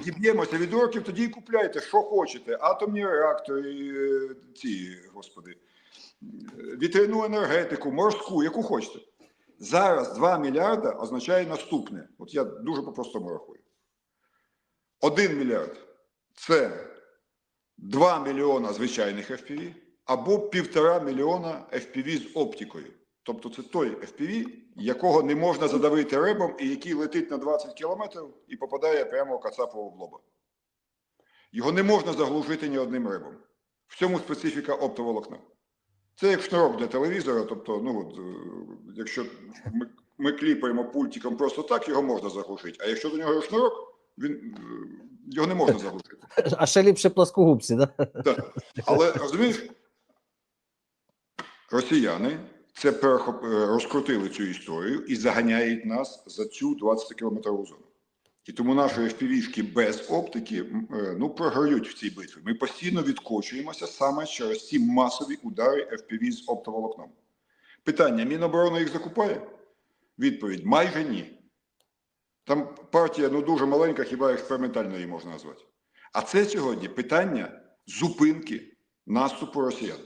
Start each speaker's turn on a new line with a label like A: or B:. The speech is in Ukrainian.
A: відіб'ємося від орків, тоді і купляйте, що хочете. Атомні реактори, е, ці, господи, вітряну енергетику, морську, яку хочете. Зараз 2 мільярда означає наступне. От я дуже по-простому рахую. 1 мільярд це 2 мільйона звичайних FPV або півтора мільйона FPV з оптикою. Тобто це той FPV, якого не можна задавити ребом і який летить на 20 кілометрів і попадає прямо в Кацапова в лоба. Його не можна заглушити ні одним ребом. В цьому специфіка оптоволокна. Це як шнурок для телевізора. Тобто, ну от, е, якщо ми, ми кліпаємо пультиком просто так, його можна заглушити. А якщо до нього є шнурок, він, е, його не можна заглушити.
B: А ще ліпше плоскогубці, да?
A: Так. Але розумієш, росіяни це е, розкрутили цю історію і заганяють нас за цю 20-кілометрову зону. І тому наші FPV-шки без оптики е, ну, програють в цій битві. Ми постійно відкочуємося саме через ці масові удари FPV з оптоволокном. Питання: Міноборони їх закупає? Відповідь: майже ні. Там партія ну, дуже маленька, хіба експериментально її можна назвати. А це сьогодні питання зупинки наступу росіян.